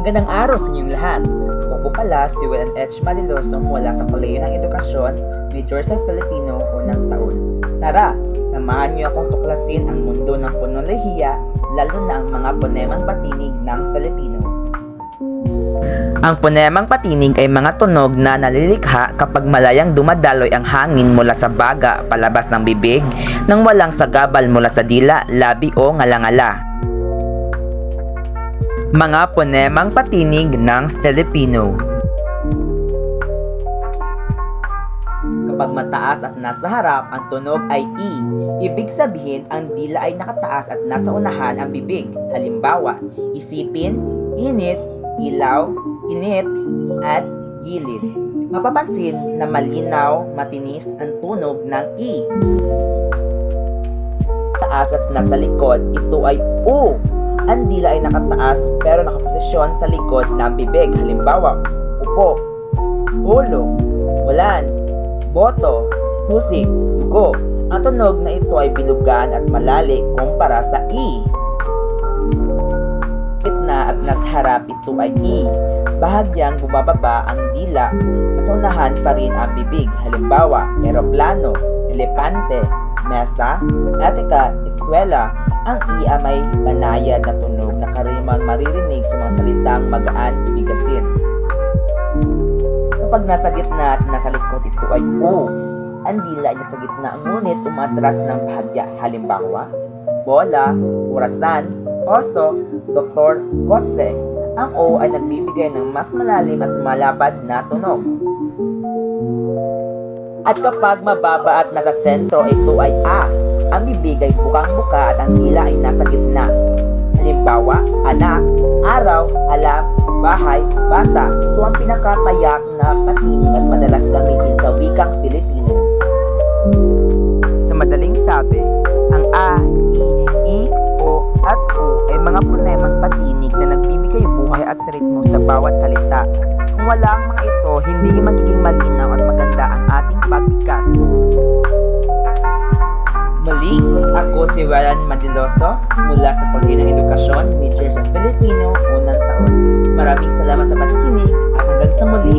Magandang araw sa inyong lahat. Ako po pala si Will H. Maliloso mula sa Koleyo ng Edukasyon, Major sa Filipino, unang taon. Tara, samahan niyo akong tuklasin ang mundo ng ponolohiya, lalo na ang mga ponemang patinig ng Filipino. Ang ponemang patinig ay mga tunog na nalilikha kapag malayang dumadaloy ang hangin mula sa baga palabas ng bibig nang walang sagabal mula sa dila, labi o ngalangala. Mga ponemang patinig ng Filipino Kapag mataas at nasa harap, ang tunog ay I. Ibig sabihin, ang dila ay nakataas at nasa unahan ang bibig. Halimbawa, isipin, init, ilaw, inip, at gilid. Mapapansin na malinaw, matinis ang tunog ng I. Taas at nasa likod, ito ay U. Ang dila ay nakataas pero nakaposisyon sa likod ng bibig. Halimbawa, upo, ulo, ulan, boto, susi, dugo. Ang tunog na ito ay bilugan at malali kumpara sa I. Gitna at nasa harap ito ay I. Bahagyang bumababa ang dila, nasa unahan pa rin ang bibig. Halimbawa, eroplano, elepante, mesa, etika, eskwela. Ang I ay may banayad na tunog na karaniwan maririnig sa mga salitang magaan, bigasin. Kapag nasa gitna at nasa likod ito ay O. Ang dila niya sa gitna ngunit umatras ng bahagya. Halimbawa, bola, orasan, oso, doktor, kotse. Ang O ay nagbibigay ng mas malalim at malapad na tunog. At kapag mababa at nasa sentro, ito ay A. Ang bibig ay bukang-buka at ang dila ay nasa gitna. Halimbawa, anak, araw, alam, bahay, bata. Ito ang pinakatayak na patinig at madalas gamitin sa wikang Filipino. Sa madaling sabi, ang A, I, I, O, at U ay mga ponemang patinig na nagbibigay buhay at ritmo sa bawat salita. Kung wala ang mga ito, hindi magiging malinaw Iwalan Madiloso mula sa Kolehiyo ng Edukasyon, Teachers of Filipino, unang taon. Maraming salamat sa pakikinig at hanggang sa muli,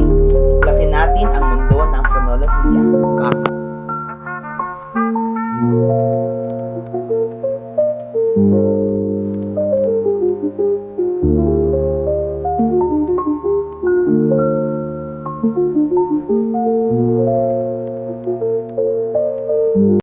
tuklasin natin ang mundo ng phonolohiya. Ako.